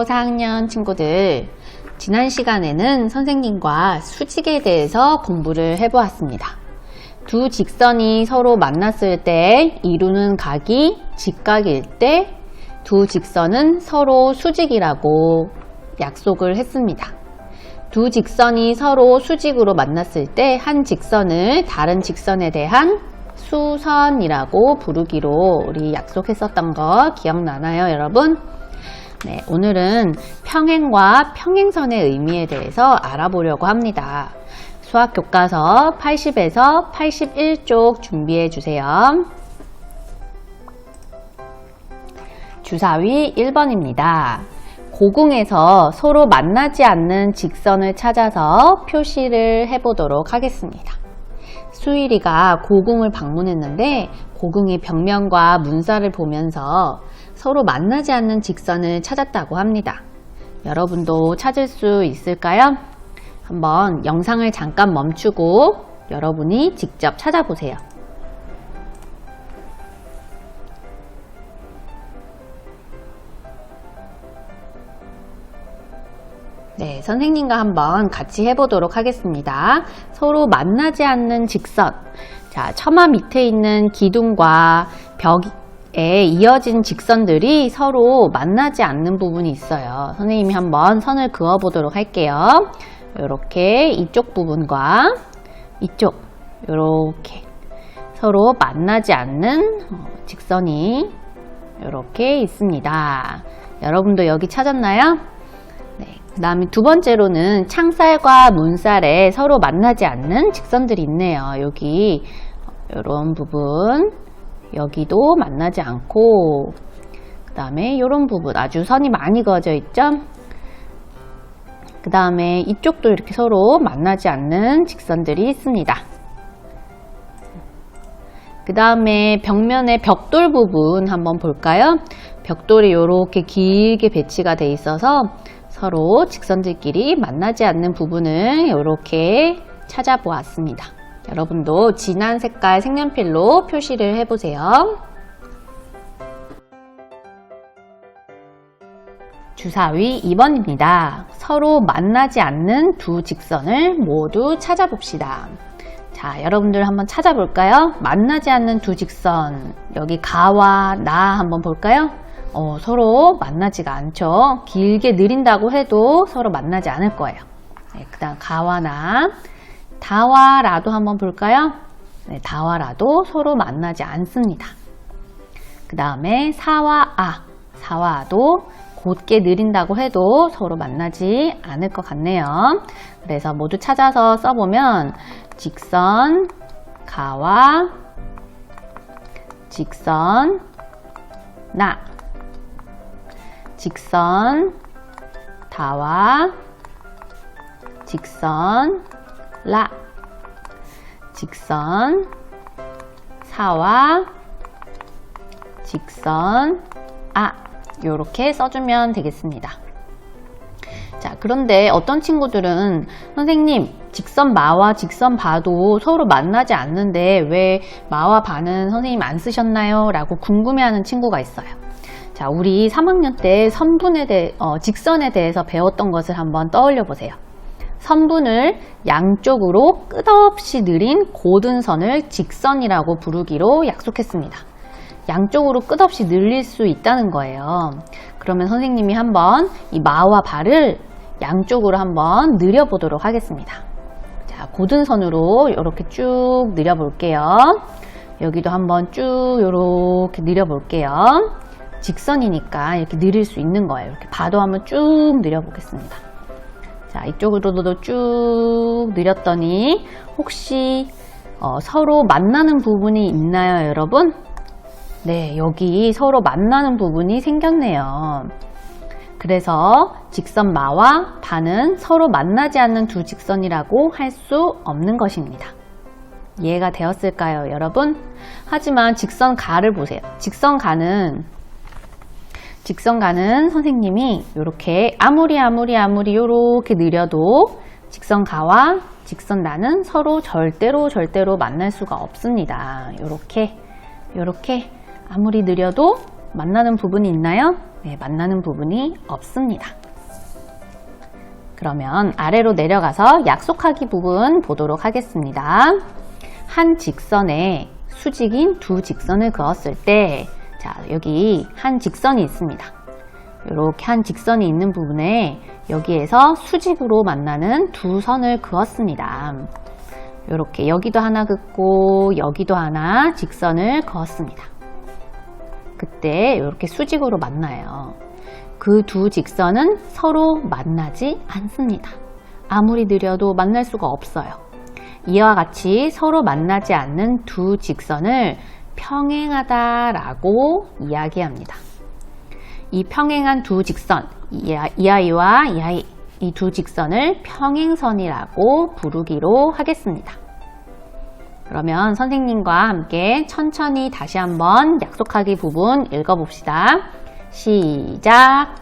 안녕하세요 4학년 친구들 지난 시간에는 선생님과 수직에 대해서 공부를 해보았습니다 두 직선이 서로 만났을 때 이루는 각이 직각일 때 두 직선은 서로 수직이라고 약속을 했습니다 두 직선이 서로 수직으로 만났을 때 한 직선을 다른 직선에 대한 수선이라고 부르기로 우리 약속했었던 거 기억나나요, 여러분? 네, 오늘은 평행과 평행선의 의미에 대해서 알아보려고 합니다. 수학 교과서 80에서 81쪽 준비해 주세요. 주사위 1번입니다. 고궁에서 서로 만나지 않는 직선을 찾아서 표시를 해보도록 하겠습니다. 수일이가 고궁을 방문했는데 고궁의 벽면과 문사를 보면서 서로 만나지 않는 직선을 찾았다고 합니다. 여러분도 찾을 수 있을까요? 한번 영상을 잠깐 멈추고 여러분이 직접 찾아보세요. 네, 선생님과 한번 같이 해보도록 하겠습니다. 서로 만나지 않는 직선. 자, 처마 밑에 있는 기둥과 벽 에 이어진 직선들이 서로 만나지 않는 부분이 있어요. 선생님이 한번 선을 그어 보도록 할게요. 이렇게 이쪽 부분과 이쪽, 이렇게 서로 만나지 않는 어, 직선이 이렇게 있습니다. 여러분도 여기 찾았나요? 그 다음에 두 번째로는 창살과 문살에 서로 만나지 않는 직선들이 있네요. 여기 이런 부분 여기도 만나지 않고 그 다음에 이런 부분 아주 선이 많이 그어져 있죠. 그 다음에 이쪽도 이렇게 서로 만나지 않는 직선들이 있습니다. 그 다음에 벽면의 벽돌 부분 한번 볼까요? 벽돌이 이렇게 길게 배치가 돼 있어서 서로 직선들끼리 만나지 않는 부분을 이렇게 찾아보았습니다. 여러분도 진한 색깔 색연필로 표시를 해보세요. 주사위 2번입니다. 서로 만나지 않는 두 직선을 모두 찾아봅시다. 자, 여러분들 한번 찾아볼까요? 만나지 않는 두 직선. 여기 가와 나 한번 볼까요? 어, 서로 만나지가 않죠. 길게 느린다고 해도 서로 만나지 않을 거예요. 네, 그 다음 가와 나. 다와 라도 한번 볼까요? 네, 다와 라도 서로 만나지 않습니다. 그 다음에 사와 아. 사와 아도 곧게 느린다고 해도 서로 만나지 않을 것 같네요. 그래서 모두 찾아서 써보면 직선, 가와, 직선, 나, 직선, 다와, 직선, 라, 직선, 사와, 직선, 아. 이렇게 써주면 되겠습니다. 자, 그런데 어떤 친구들은 선생님, 직선 마와 직선 바도 서로 만나지 않는데 왜 마와 바는 선생님 안 쓰셨나요? 라고 궁금해하는 친구가 있어요. 자, 우리 3학년 때 선분에 대해, 어, 직선에 대해서 배웠던 것을 한번 떠올려 보세요. 선분을 양쪽으로 끝없이 느린 고든 선을 직선이라고 부르기로 약속했습니다. 양쪽으로 끝없이 늘릴 수 있다는 거예요. 그러면 선생님이 한번 이 마와 발을 양쪽으로 한번 늘려보도록 하겠습니다. 자, 고든 선으로 이렇게 쭉 늘려볼게요. 여기도 한번 쭉 이렇게 늘려볼게요. 직선이니까 이렇게 늘릴 수 있는 거예요. 이렇게 봐도 한번 쭉 늘려보겠습니다. 자, 이쪽으로도 쭉 늘렸더니 혹시 어, 서로 만나는 부분이 있나요, 여러분? 네, 여기 서로 만나는 부분이 생겼네요. 그래서 직선 마와 바는 서로 만나지 않는 두 직선이라고 할 수 없는 것입니다. 이해가 되었을까요, 여러분? 하지만 직선 가를 보세요. 직선 가는 직선 가는 선생님이 이렇게 아무리 아무리 아무리 이렇게 느려도 직선 가와 직선 나는 서로 절대로 절대로 만날 수가 없습니다. 이렇게 이렇게 아무리 느려도 만나는 부분이 있나요? 네, 만나는 부분이 없습니다. 그러면 아래로 내려가서 약속하기 부분 보도록 하겠습니다. 한 직선에 수직인 두 직선을 그었을 때, 자, 여기 한 직선이 있습니다. 이렇게 한 직선이 있는 부분에 여기에서 수직으로 만나는 두 선을 그었습니다. 이렇게 여기도 하나 긋고 여기도 하나 직선을 그었습니다. 그때 이렇게 수직으로 만나요. 그 두 직선은 서로 만나지 않습니다. 아무리 느려도 만날 수가 없어요. 이와 같이 서로 만나지 않는 두 직선을 평행하다라고 이야기합니다. 이 평행한 두 직선, 이 아- 이 아이와 이 아이, 이 두 직선을 평행선이라고 부르기로 하겠습니다. 그러면 선생님과 함께 천천히 다시 한번 약속하기 부분 읽어봅시다. 시작!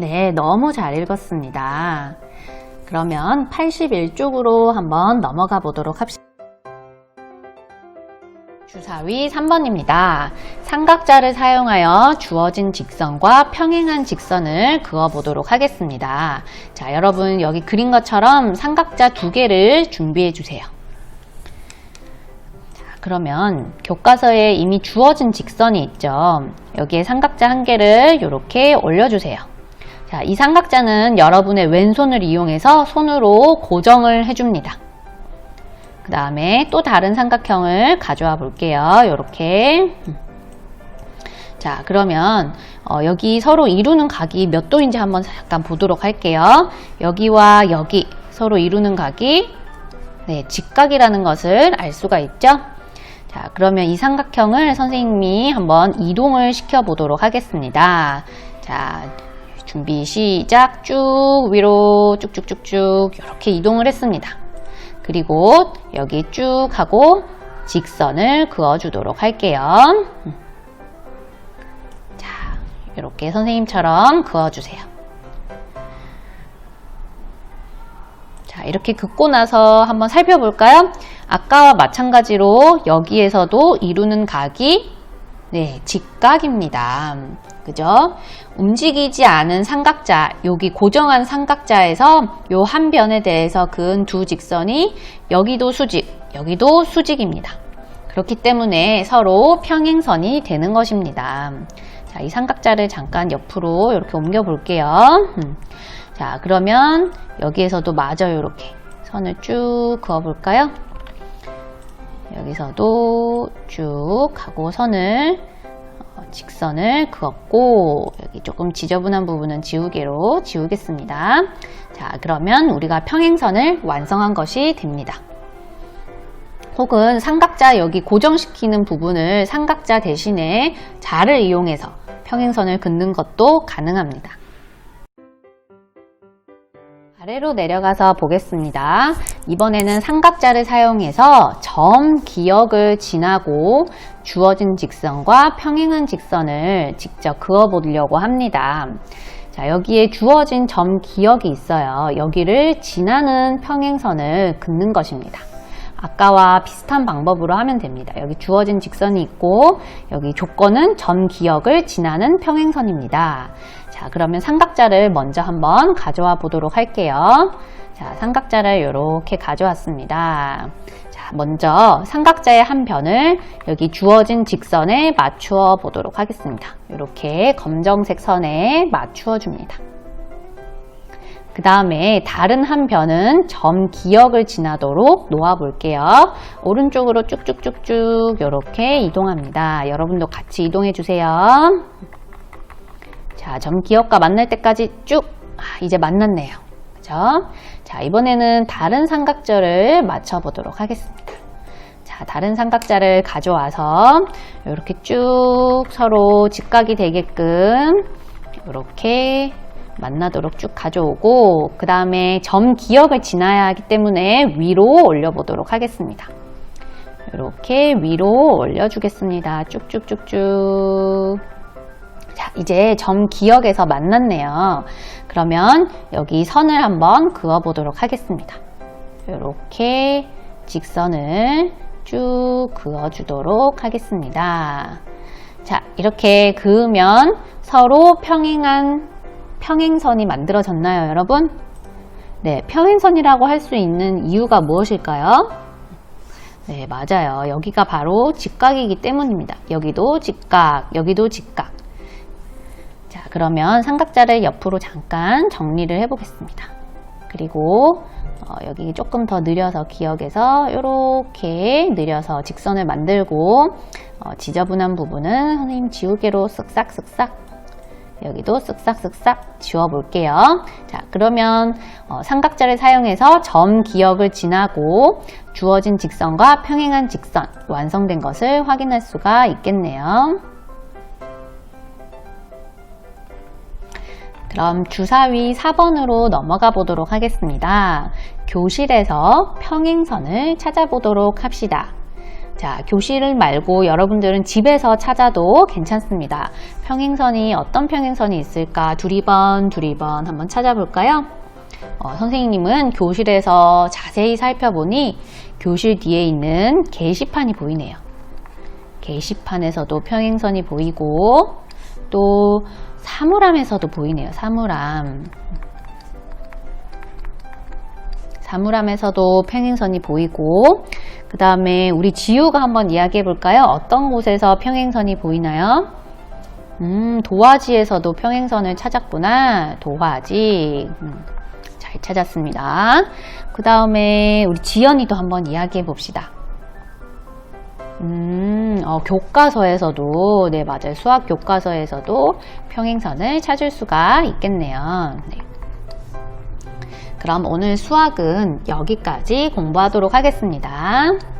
네, 너무 잘 읽었습니다. 그러면 81쪽으로 한번 넘어가 보도록 합시다. 주사위 3번입니다. 삼각자를 사용하여 주어진 직선과 평행한 직선을 그어 보도록 하겠습니다. 자, 여러분 여기 그린 것처럼 삼각자 두 개를 준비해 주세요. 자, 그러면 교과서에 이미 주어진 직선이 있죠. 여기에 삼각자 한 개를 이렇게 올려주세요. 자, 이 삼각자는 여러분의 왼손을 이용해서 손으로 고정을 해줍니다. 그 다음에 또 다른 삼각형을 가져와 볼게요. 이렇게. 자, 그러면 어, 여기 서로 이루는 각이 몇 도인지 한번 잠깐 보도록 할게요. 여기와 여기 서로 이루는 각이 네, 직각이라는 것을 알 수가 있죠. 자, 그러면 이 삼각형을 선생님이 한번 이동을 시켜 보도록 하겠습니다. 자, 준비 시작 쭉 위로 쭉쭉쭉쭉 이렇게 이동을 했습니다. 그리고 여기 쭉 하고 직선을 그어주도록 할게요. 자, 이렇게 선생님처럼 그어주세요. 자, 이렇게 긋고 나서 한번 살펴볼까요? 아까와 마찬가지로 여기에서도 이루는 각이 네, 직각입니다. 그죠? 움직이지 않은 삼각자, 여기 고정한 삼각자에서 요 한 변에 대해서 그은 두 직선이 여기도 수직, 여기도 수직입니다. 그렇기 때문에 서로 평행선이 되는 것입니다. 자, 이 삼각자를 잠깐 옆으로 이렇게 옮겨 볼게요. 음. 자, 그러면 여기에서도 마저 이렇게 선을 쭉 그어 볼까요? 여기서도 쭉 하고 선을 어, 직선을 그었고 여기 조금 지저분한 부분은 지우개로 지우겠습니다. 자 그러면 우리가 평행선을 완성한 것이 됩니다. 혹은 삼각자 여기 고정시키는 부분을 삼각자 대신에 자를 이용해서 평행선을 긋는 것도 가능합니다. 아래로 내려가서 보겠습니다. 이번에는 삼각자를 사용해서 점 기역을 지나고 주어진 직선과 평행한 직선을 직접 그어 보려고 합니다. 자, 여기에 주어진 점 기역이 있어요. 여기를 지나는 평행선을 긋는 것입니다. 아까와 비슷한 방법으로 하면 됩니다. 여기 주어진 직선이 있고 여기 조건은 점 기역을 지나는 평행선입니다. 자, 그러면 삼각자를 먼저 한번 가져와 보도록 할게요. 자, 삼각자를 이렇게 가져왔습니다. 자, 먼저 삼각자의 한 변을 여기 주어진 직선에 맞추어 보도록 하겠습니다. 이렇게 검정색 선에 맞추어 줍니다. 그 다음에 다른 한 변은 점 기역을 지나도록 놓아 볼게요. 오른쪽으로 쭉쭉쭉쭉 이렇게 이동합니다. 여러분도 같이 이동해 주세요. 자, 점 기역과 만날 때까지 쭉 아, 이제 만났네요. 그죠? 자, 이번에는 다른 삼각절을 맞춰 보도록 하겠습니다. 자, 다른 삼각자를 가져와서 이렇게 쭉 서로 직각이 되게끔 이렇게 만나도록 쭉 가져오고 그 다음에 점 기역을 지나야 하기 때문에 위로 올려보도록 하겠습니다. 이렇게 위로 올려주겠습니다. 쭉쭉쭉쭉. 자, 자, 이제 점 기역에서 만났네요. 그러면 여기 선을 한번 그어 보도록 하겠습니다. 이렇게 직선을 쭉 그어 주도록 하겠습니다. 자, 이렇게 그으면 서로 평행한 평행선이 만들어졌나요, 여러분? 네, 평행선이라고 할 수 있는 이유가 무엇일까요? 네, 맞아요. 여기가 바로 직각이기 때문입니다. 여기도 직각, 여기도 직각. 자, 그러면 삼각자를 옆으로 잠깐 정리를 해보겠습니다. 그리고 어, 여기 조금 더 느려서 기억해서 이렇게 느려서 직선을 만들고 어, 지저분한 부분은 선생님 지우개로 쓱싹쓱싹 여기도 쓱싹쓱싹 지워볼게요. 자, 그러면 어, 삼각자를 사용해서 점 기역을 지나고 주어진 직선과 평행한 직선 완성된 것을 확인할 수가 있겠네요. 그럼 주사위 4번으로 넘어가 보도록 하겠습니다. 교실에서 평행선을 찾아보도록 합시다. 자, 교실을 말고 여러분들은 집에서 찾아도 괜찮습니다. 평행선이 어떤 평행선이 있을까? 두리번, 두리번 한번 찾아볼까요? 어, 선생님은 교실에서 자세히 살펴보니 교실 뒤에 있는 게시판이 보이네요. 게시판에서도 평행선이 보이고 또 사물함에서도 보이네요. 사물함. 사물함에서도 평행선이 보이고 그 다음에 우리 지우가 한번 이야기해 볼까요? 어떤 곳에서 평행선이 보이나요? 음, 도화지에서도 평행선을 찾았구나. 도화지. 음, 잘 찾았습니다. 그 다음에 우리 지연이도 한번 이야기해 봅시다. 음, 어, 교과서에서도, 네, 맞아요. 수학 교과서에서도 평행선을 찾을 수가 있겠네요. 네. 그럼 오늘 수학은 여기까지 공부하도록 하겠습니다.